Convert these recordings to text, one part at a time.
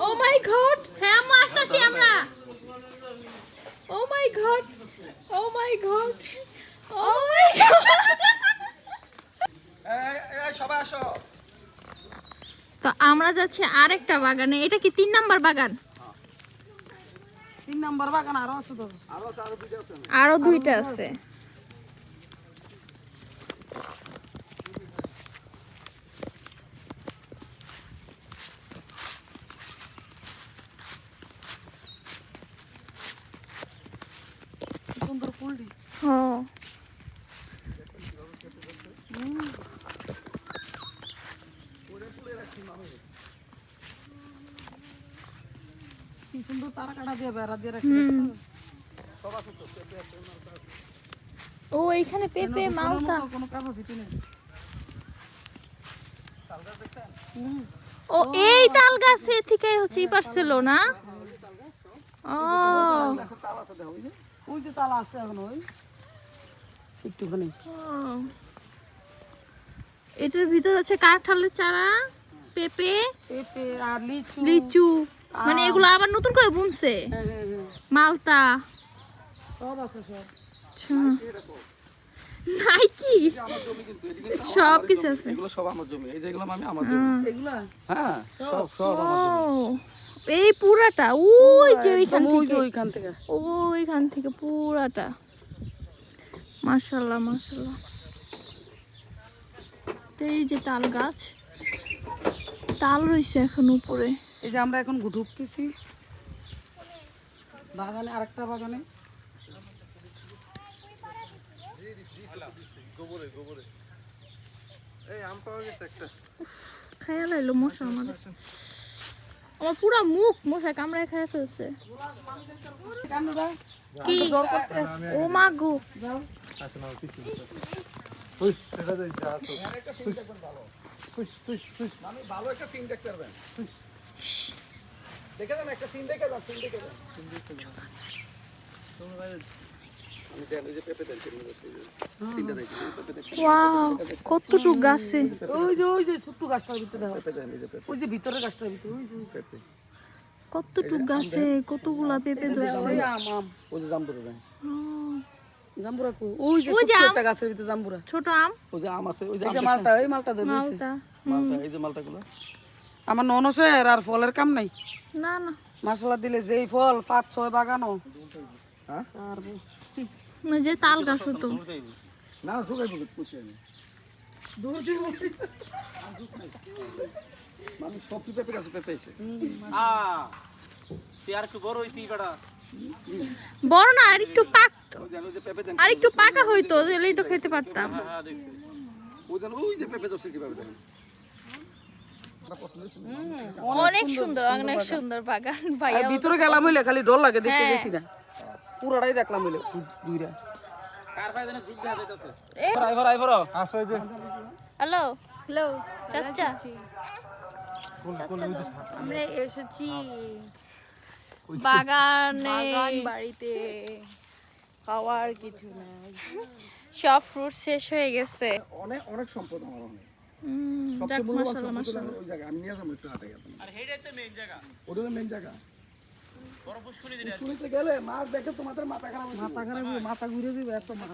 O my god হ্যাঁ আম্মু আসতেছি আমরা ও my god oh my god oh my god সবাই আসো। তো আমরা যাচ্ছি আরেকটা বাগানে এটা কি তিন নাম্বার বাগান? তিন নাম্বার বাগান আরও আছে তো। আরও আছে, আরও দুইটা আছে আরও দুইটা আছে সুন্দর ফুলটি হ্যাঁ কি সুন্দর তারা কাটা দিয়ে বেড়া দিয়ে রাখি হুম ও এখানে পেঁপে নেই। ও এই তাল গাছে থেকে হচ্ছে ই পারছিল না? ও। ওই যে তালা আছে এখন ওই। একটুখানি। এটার ভিতর হচ্ছে কাঁঠালের চারা পেঁপে পেঁপে আর লিচু। লিচু। মানে এগুলো আবার নতুন করে বুনছে? হ্যাঁ হ্যাঁ হ্যাঁ মালটা সব আছে। সব। নাই কি আমার জমি কিন্তু এদিকে কিন্তু সব কিছু আছে এগুলো সব আমার জমি। এই যেগুলো আমি আমার জমি। এগুলা? হ্যাঁ সব সব আমার এই পুরাটা। ওই যে ওইখান থেকে। ওইখান থেকে। ওইখান থেকে পুরাটা। এই যে তাল গাছ তাল রয়েছে এখন উপরে। এই যে আমরা এখন ঢুকতেছি বাগানে আরেকটা বাগানে এই আম একটা খায়া মশা আমাদের আমার পুরা মুখ মশা কামড়ায় খায় ফেলছে কি। ও মা গো আমি ভালো একটা সিন দেখতে পারবেন দেখে যান একটা সিন দেখে যান সিন দেখে যান দেখি কতটুক গাছে। ওই যে ওই যে ছোট্ট গাছটার ভিতরে। দেখো পেঁপে দেন এই যে পেঁপে ওই যে ভিতরের গাছটার ভিতরে ওই যে। কতটুক গাছে কতগুলা পেঁপে ধরছে। ওই আম আম। ওই যে জাম্বুরা দেন জাম্বুরা কো ওই যে। একটা গাছের ভিতরে জাম্বুরা ছোট আম। ওই যে আম আছে ওই যে এই আম যে মালটা এই মালটা। মালটা মালটা এই যে মালটাগুলো। আমার ননসের আর ফলের কাম নাই। না না। মশলা দিলে যেই ফল পাঁচ ছয় বাগানো হ্যাঁ? আর যে তাল গাছ তো না শুকাই আমি সব কি পেঁপে গাছে পেঁপে এসে বড় না আর একটু পাক ওই দেন ওই যে পেঁপে দেন। আর একটু পাকা হইতো তাহলেই তো খেতে পারতাম। ওই দেন ওই যে পেঁপে ধরছে কীভাবে দেখেন অনেক সুন্দর অনেক সুন্দর বাগান ভাইয়া ভিতরে গেলাম হইলে খালি ডর লাগে দেখতে হ্যাঁ। গেছি না। পুরাটাই দেখলাম হইলে দুইটা। হ্যালো হ্যালো চাচা। আমরা এসেছি বাগানে। বাড়িতে। খাওয়ার কিছু নাই। সব ফ্রুট শেষ হয়ে গেছে। অনেক অনেক সম্পদ আমার অনেক। যাক মাশাআল্লাহ মাশাআল্লাহ। ওই জায়গা আমি নিয়ে যাব একটু হাটে আর হেডাই তো মেইন জায়গা। ওটা মেইন জায়গা। পুষ্করিতে গেলে মাছ দেখে তোমাদের মাথা খারাপ মাথা খারাপ মাথা ঘুরে দিবে এত মাছ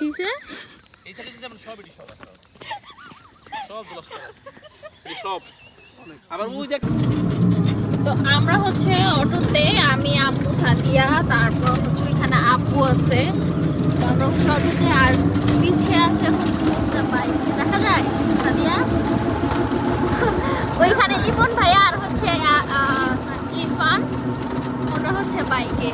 কিসে? তো আমরা হচ্ছে অটোতে আমি আম্মু সাদিয়া তারপর হচ্ছে এখানে আপু আছে। তো আমরা হচ্ছে অটোতে আর পিছিয়ে আছে একটা বাইক দেখা যায়? সাদিয়া? ওইখানে ইমন ভাইয়া আর হচ্ছে ইরফান। ওরা হচ্ছে বাইকে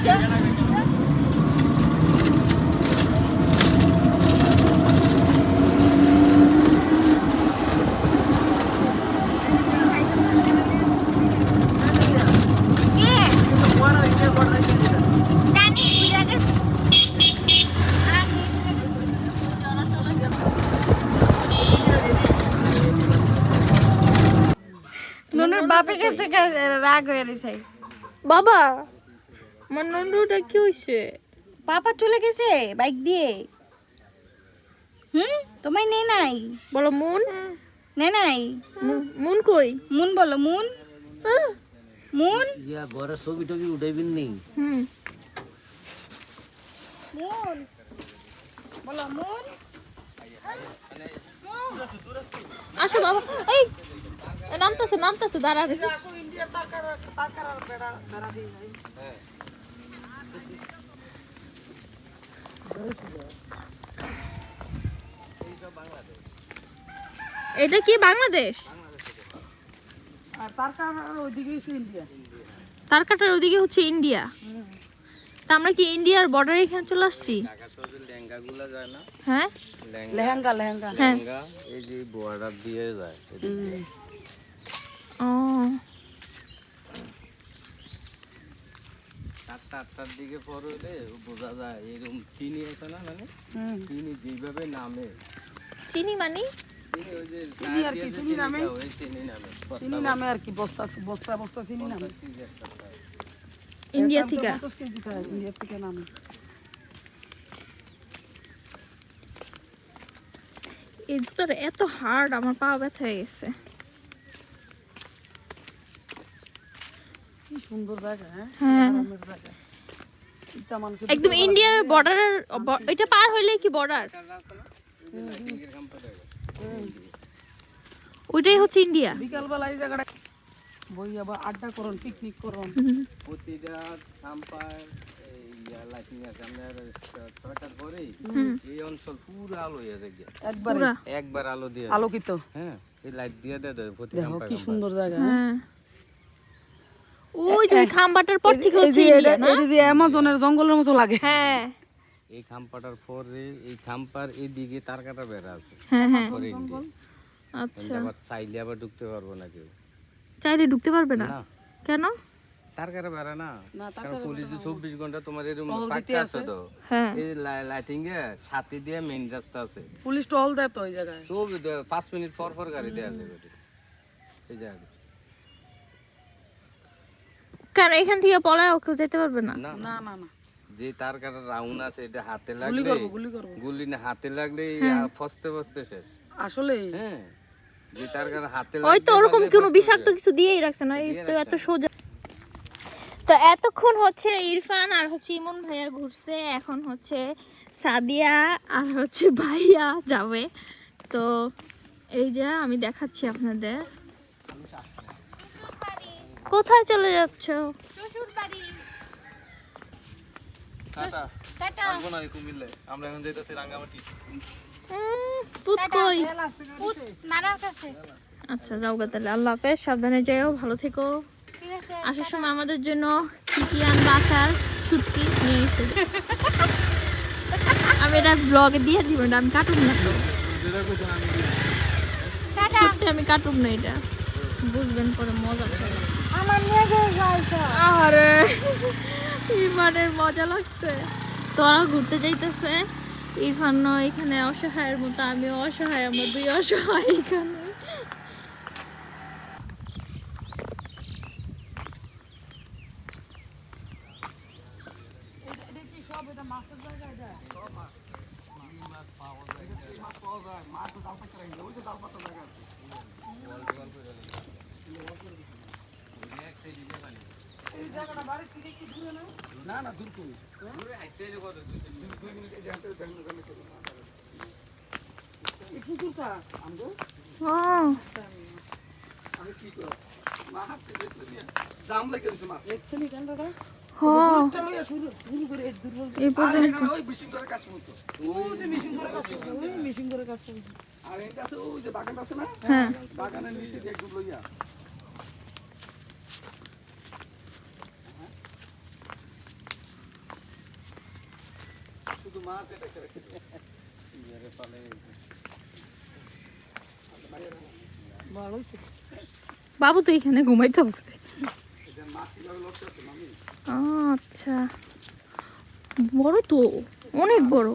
বুঝা গেছে বাপের কাছ থেকে রাগ হয়ে রয়েছে বাবা আমার নন্ডুটা কি হইছে? পাপা চলে গেছে বাইক দিয়ে। হুম? তোমায় নে নাই। বলো মুন? নে নাই। মুন- কই? মুন বলো মুন? মুন? ইয়া ঘরে ছবি টবি উঠাইবেন নি? হুম। মুন? বলো মুন? আসো বাবা। এই! নামতাছে নামতাছে দাঁড়া। দেখি এটা কি বাংলাদেশ? আর তার ওইদিকে কাটার ওদিকে হচ্ছে ইন্ডিয়া তা আমরা কি ইন্ডিয়ার বর্ডার এখানে চলে আসছি? লেহেঙ্গা গুলা হ্যাঁ? লেহেঙ্গা লেহেঙ্গা। হ্যাঁ। লেহেঙ্গা এই যে বর্ডার দিয়ে যায়। সাতটা আটটার দিকে পর হইলে বোঝা যায় এরকম চিনি আছে না মানে? চিনি যেভাবে নামে। চিনি মানি চিনি ওই যে চিনি আর কি, টায়ার দিয়ে যে চিনি নামে? চিনি নামে আর কি বস্তা বস্তা বস্তা চিনি নামে। ইন্ডিয়া থেকে? পঞ্চাশ কেজি খায় ইন্ডিয়া থেকে নামে। এই জুতোটা এত হার্ড আমার পা ব্যথা হয়ে গেছে। সুন্দর জায়গা হ্যাঁ? হ্যাঁ। একদম ইন্ডিয়ার বর্ডারের এটা পার হইলে কি বর্ডার ওইটাই হচ্ছে ইন্ডিয়া বিকালবেলা এই জায়গাটা বই আবার আড্ডা করুন পিকনিক করুন। প্রতিটা খাম্পার লাইটিং আছে আপনার ছয়টার পরেই এই অঞ্চল পুরো আলো হয়ে যায় গিয়া। একবার। আলো দিয়ে। আলোকিত। হ্যাঁ এই লাইট দিয়ে দেয় দেয় প্রতি কি সুন্দর জায়গা হ্যাঁ? ওই যে খাম্বাটার পর থেকে এই হচ্ছে ইন্ডিয়া না? এটা দিয়ে অ্যামাজনের জঙ্গলের মতো লাগে। হ্যাঁ। এই খাম্পাটার পরে এই খাম্পার এইদিকে তার কাটা বেড়া আছে হ্যাঁ হ্যাঁ। আচ্ছা। আবার চাইলে আবার ঢুকতে পারব না কেউ। চাইলে ঢুকতে পারবে না? না। কেন? তার কাটা বেড়া না। কারণ পুলিশ চব্বিশ ঘণ্টা তোমার এরকম আছে। তো হ্যাঁ। এই লাইটিং এ সাথে দিয়ে মেইন রাস্তা আছে। পুলিশ টহল দেয় তো ওই জায়গায়। পাঁচ মিনিট পর পর গাড়ি দেওয়া যাবে এই জায়গা কেন এখান থেকে পলায় কেউ যেতে পারবে না। না না না যে তার কাটা রাউন্ড আছে এটা হাতে গুলি লাগলে করব গুলি করব। গুলি না হাতে লাগলে ফসতে ফসতে শেষ। আসলে? হ্যাঁ। যে তার কাটা হাতে ওই তো ওরকম কোনো বিষাক্ত কিছু দিয়েই রাখছে না এই তো এত সোজা। তো এতক্ষণ হচ্ছে ইরফান আর হচ্ছে ইমন ভাইয়া ঘুরছে এখন হচ্ছে সাদিয়া আর হচ্ছে ভাইয়া যাবে। তো এই যে আমি দেখাচ্ছি আপনাদের। কোথায় চলে যাচ্ছ? উম, পুত কই? নানার কাছে। আচ্ছা যাও গা তাহলে। আল্লাহ হাফেজ সাবধানে যাও ভালো থেকো। আসার সময় আমাদের জন্য কি কি আনবা আচার ছুটকি নিয়ে এসে। আমি এটা ব্লগে দিয়ে দিব না আমি কাটুম না তো আমি কাটুম না এটা। বুঝবেন পরে মজা আরে ইরফানের মজা লাগছে। তোরা ঘুরতে যাইতেছে। ইরফান, এখানে অসহায়ের মতো আমি অসহায়, আমরা দুই অসহায় এখানে না না দূর করি এই পুকুরটা আমগো ও আমি কি করব মাছ জাম লাগে দিছে মাছ দেখছেন কেন দাদা হ্যাঁ এটা লইয়া শুরু শুরু করে এই দুর্বল এই আর পর্যন্ত এখানে ওই বিশিং করে কাজ করতো ওই যে মেশিন করে কাজ করছে ওই মেশিন করে কাজ করছে আর এটা আছে ওই যে বাগানটা আছে না? হ্যাঁ। বাগানের নিচে দিয়ে একটু লইয়া। শুধু মাছ এটা খেলে ভালো হয়েছে বাবু তো এখানে করতে মামি আচ্ছা। বড় তো অনেক বড়।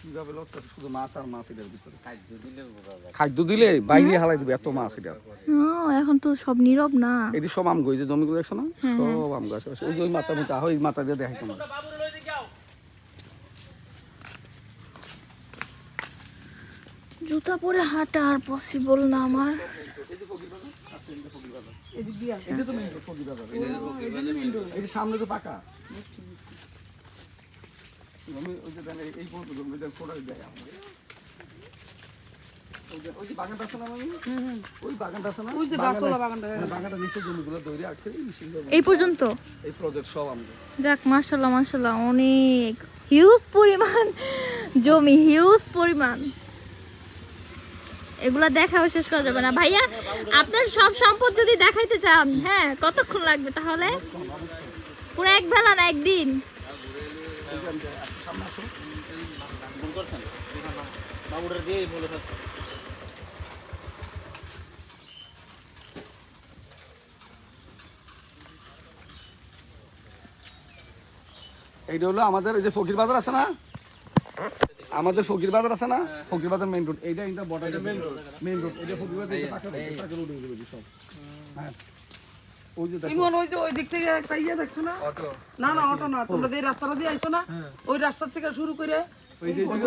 কীভাবে শুধু মাছ আর মাছ এটার ভিতরে। খাদ্য দিলে বোঝা যায়। খাদ্য দিলে বাইরে হালাই দিবে এত মাছ এটা। এখন তো সব নীরব না। এটি সব আম গই যে জমিগুলো দেখছ না? সব আম গাছ ওই মাথা দিয়ে দেখাই তোমার জুতা পরে হাঁটা আর পসিবল না আমার। এই সামনে তো পাকা আমি ওই যে দেন এই- এই পর্যন্ত জমি দেন ফোটা দেয় আমাদের ওই যে- ওই যে বাগানটা আছে না ওই বাগানটা আছে না ওই যে গাছওয়ালা বাগানটা, বাগানটা নিচে জমিগুলো দৌড়ে আসছে এই machine দিয়ে এই পর্যন্ত? এই প্রজেক্ট সব আমাদের যাক মাশাল্লাহ মাশাল্লাহ অনেক। হিউজ পরিমাণ জমি হিউজ পরিমাণ। এগুলা দেখাও শেষ করা যাবে না। ভাইয়া, আপনার সব সম্পদ যদি দেখাইতে চান হ্যাঁ কতক্ষণ লাগবে তাহলে? পুরো এক বেলা না একদিন? এইটা হলো আমাদের এই যে ফকির বাজার আছে না? আমাদের ফকির বাজার আছে না? ফকির বাজার মেইন রোড এইটা এটা বড় মেইন রোড মেইন রোড এটা ফকির বাজার এটা পাকা রোড হয়ে সব। হ্যাঁ। ওই যে ইমন ওই যে ওই দিক থেকে একটা ইয়ে দেখছ না? না না অটো না তোমরা যে রাস্তাটা দিয়ে আইছো না ওই রাস্তা থেকে শুরু করে ওই ওই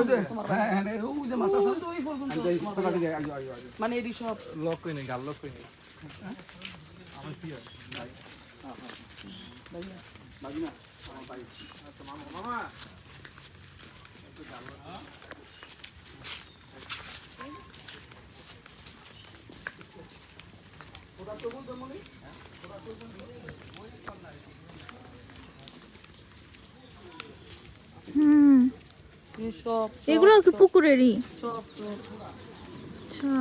হ্যাঁ হ্যাঁ ওই ওই মানে বাজি না সব এগুলো কি পুকুরেরই? আচ্ছা।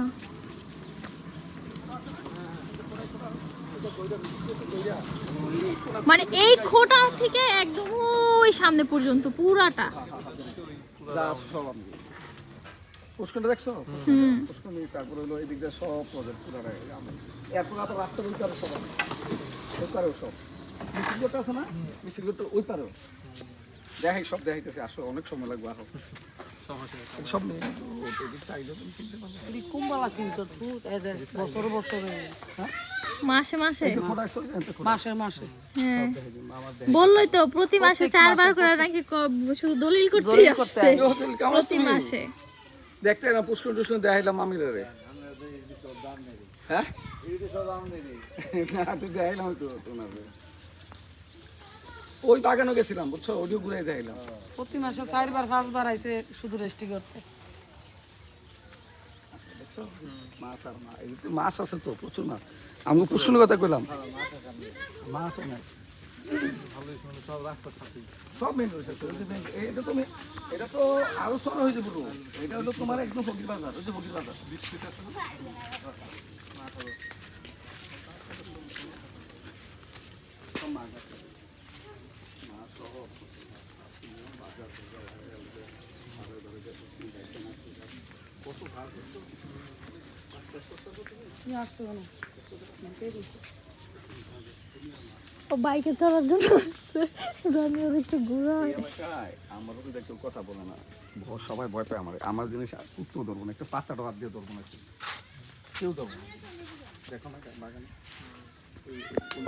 মানে এই খোটা থেকে একদম ওই সামনে পর্যন্ত পুরাটা। যা সব আমি পুষ্করটা দেখছ? পুষ্কর তারপরে হলো এদিক দিয়ে সব প্রজেক্ট পুরো এরপর তো রাস্তা বলতে আরও সব। ওই পারেও সব। মিছিল আছে না? মিছিল ওই পারেও। দেখাই সব দেখাইতেছে। আসো অনেক সময় লাগবে আরও সব নিয়ে কিনতে বছর বছরে। মাসে মাসে। মাসে মাসে। হ্যাঁ। বললোই তো প্রতি মাসে চারবার করে নাকি শুধু দলিল করতে আসছে? প্রতি মাসে। দেখতে না পুষ্কর টুষ্কর দেখাইলাম রে। হ্যাঁ? না তুই দেখাইলাম তো ওই বাগানও গেছিলাম বুঝছ? দেখাইলাম। প্রতি মাসে চারবার পাঁচবার আইছে শুধু রেস্টি করতে। আর মাছ আছে তো প্রচুর মাছ। আমি পুষ্করের কথা কইলাম। মাছ নাই সব মেন রয়েছে এটা তো main- এটা তো আরও এটা হলো তোমার একদম ফকির বাজার ওই যে ফকির বাজার সব মাছ আছে। মাছ সহ বাজার। তুমি আসছো কেন? ও বাইকে চলার জন্য জানি ওর একটু ঘোরা আমারও তো দেখতে কথা বলে না। সবাই ভয় পায় আমার। আমার জিনিস উত্তর ধরবো না একটা পাতাটা হাত দিয়ে ধরবো না কেউ ধরবো না। দেখো না বাগান।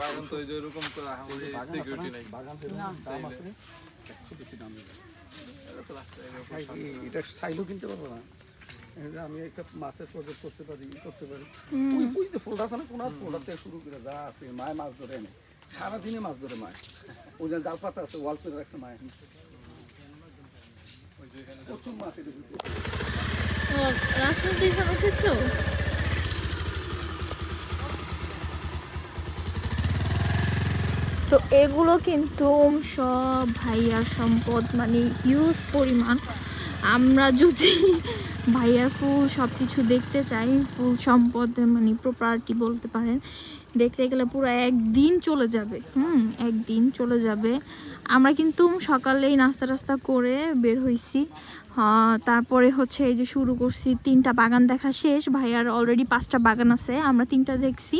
বাগান তো ওই তো আমাদের বাগান আছে সিকিউরিটি নাই। বাগান তো দাম আছে। একশো বেশি দাম এটা চাইলেও কিনতে পারব না। আমি একটা মাছের প্রজেক্ট করতে পারি করতে পারি। ওই ওই যে ফুলটা আছে না কোনার ফুলটা থেকে শুরু করে যা আছে মায় মাছ ধরে এনে। সারাদিনে মাছ ধরে মায়। ওই যে জাল পাতা আছে ওয়াল রাখছে মায়। প্রচুর মাছ উঠেছো? তো এগুলো কিন্তু সব ভাইয়ার সম্পদ মানে হিউজ পরিমাণ। আমরা যদি ভাইয়ার ফুল সব কিছু দেখতে চাই, ফুল সম্পদ মানে প্রপার্টি বলতে পারেন, দেখতে গেলে পুরো একদিন চলে যাবে, হুম, একদিন চলে যাবে। আমরা কিন্তু সকালেই নাস্তা টাস্তা করে বের হয়েছি তারপরে হচ্ছে এই যে শুরু করছি, তিনটা বাগান দেখা শেষ, ভাইয়ার অলরেডি পাঁচটা বাগান আছে, আমরা তিনটা দেখছি,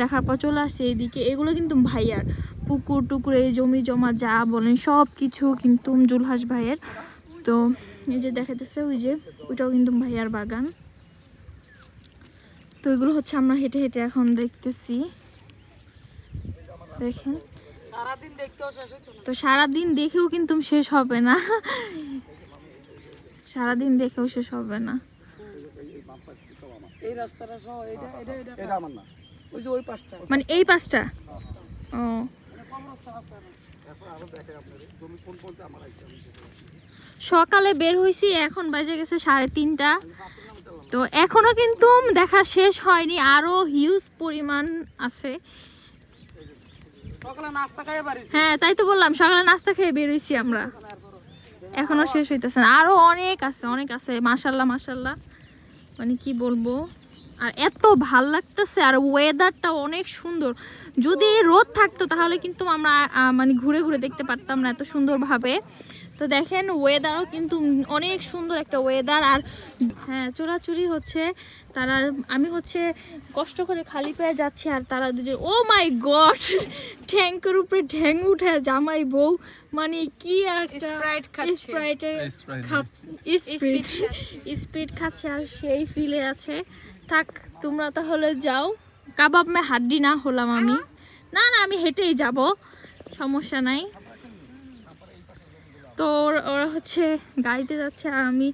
দেখার পর চলে আসছে এইদিকে। এগুলো কিন্তু ভাইয়ার পুকুর টুকুর জমি জমা যা বলেন সব কিছু কিন্তু জুলহাস ভাইয়ের। তো এই যে দেখাতেছে ওই যে ওইটাও কিন্তু ভাইয়ার বাগান। তো এগুলো হচ্ছে আমরা হেঁটে হেঁটে এখন দেখতেছি। দেখেন। সারাদিন দেখতেও শেষ হইতো না। তো সারাদিন দেখেও কিন্তু শেষ হবে না। সারাদিন দেখেও শেষ হবে না। এই রাস্তাটা সহ এটা এটা এটা এটা আমার না। ওই যে ওই পাশটা। মানে এই পাঁচটা ও। এখন আরও দেখে আপনাদের জমি কোন কোনটা আমার আইছে সকালে বের হয়েছি এখন বাজে গেছে সাড়ে তিনটা। তো এখনও কিন্তু দেখা শেষ হয়নি আরও হিউজ পরিমাণ আছে। হ্যাঁ তাই তো বললাম সকালে নাস্তা খেয়ে বের হয়েছি আমরা। এখনও শেষ হইতেছে না। আরও অনেক আছে অনেক আছে মাশাল্লাহ মাশাল্লাহ মানে কি বলব? আর এত ভালো লাগতেছে আর ওয়েদারটা অনেক সুন্দর। যদি রোদ থাকতো তাহলে কিন্তু আমরা মানে ঘুরে ঘুরে দেখতে পারতাম না এত সুন্দরভাবে। তো দেখেন ওয়েদারও কিন্তু অনেক সুন্দর একটা ওয়েদার আর হ্যাঁ চোরাচুরি হচ্ছে। তারা আমি হচ্ছে কষ্ট করে খালি পায়ে যাচ্ছি আর তারা দুজন ও মাই গড ট্যাঙ্কের উপরে ঠ্যাং উঠে জামাই বউ মানে কি একটা। স্প্রাইটে স্প্রিট স্প্রিট খাচ্ছে। আর সেই ফিলে আছে। থাক তোমরা তাহলে যাও। কাবাব মে হাড্ডি না হলাম আমি। না না আমি হেঁটেই যাব। সমস্যা নাই। তো ওর- হচ্ছে গাড়িতে যাচ্ছে আর আমি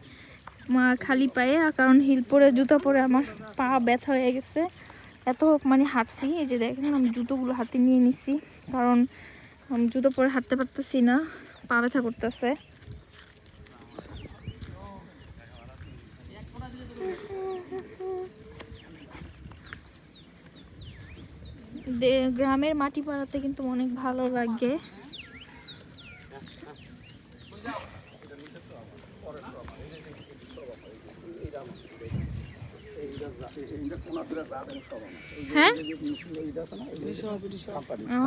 খালি পায়ে কারণ হিল পরে, জুতো পরে আমার পা ব্যথা হয়ে গেছে। এত মানে হাঁটছি, এই যে দেখেন আমি জুতোগুলো হাতে নিয়ে নিছি, কারণ আমি জুতো পরে হাঁটতে পারতেছি না, পা ব্যথা করতেছে। গ্রামের মাটি পাড়াতে কিন্তু অনেক ভালো লাগে এইটা কোনা ফিরা যাবেন সব আমার হ্যাঁ এই যে মিশুল এইটা আছে না এই যে সব এটি সব কোম্পানি ও,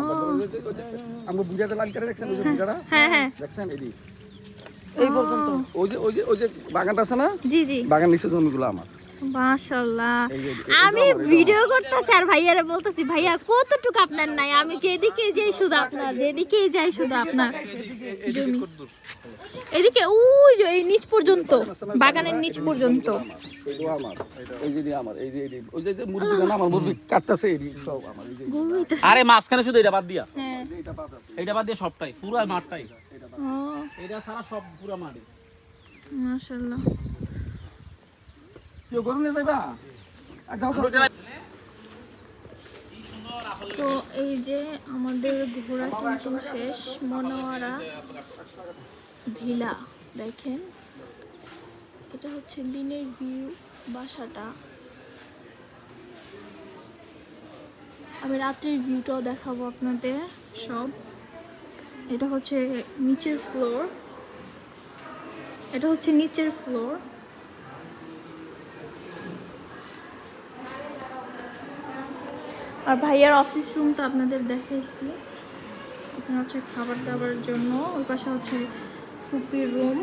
আমরা বুঝাতে লাল করে দেখছেন ওই যে বুঝাটা হ্যাঁ হ্যাঁ। দেখছেন এদি এই পর্যন্ত। ওই যে ওই যে ওই যে বাগানটা আছে না? জি জি। বাগান নিচে জমিগুলো আমার। এই- আমি ভিডিও করতেছি আর ভাইয়ারে বলতেছি ভাইয়া কতটুকু আপনার নাই? আমি যেদিকে যাই শুধু আপনার যেদিকে যাই শুধু আপনার। জমি। এদিকে ওই যে এই নিচ পর্যন্ত বাগানের নিচ পর্যন্ত। আরে মাঝখানে শুধু এটা বাদ দিয়া। হ্যাঁ। এইটা পাবে এটা বাদ দিয়ে সবটাই পুরো মাঠটাই। এটা সারা সব পুরো মাঠে মাশাল্লাহ কেউ গরু নিয়ে যাইবা তো। তো এই যে আমাদের ঘোরা কিন্তু শেষ মনোয়ারা ভিলা দেখেন। এটা হচ্ছে দিনের ভিউ বাসাটা। আমি রাত্রের ভিউটাও দেখাবো আপনাদের সব। এটা হচ্ছে নিচের ফ্লোর এটা হচ্ছে নিচের ফ্লোর আর ভাইয়ার অফিস রুম তো আপনাদের দেখাইছি। এখানে হচ্ছে খাবার দাবার জন্য, ওই পাশে হচ্ছে ফুপির রুম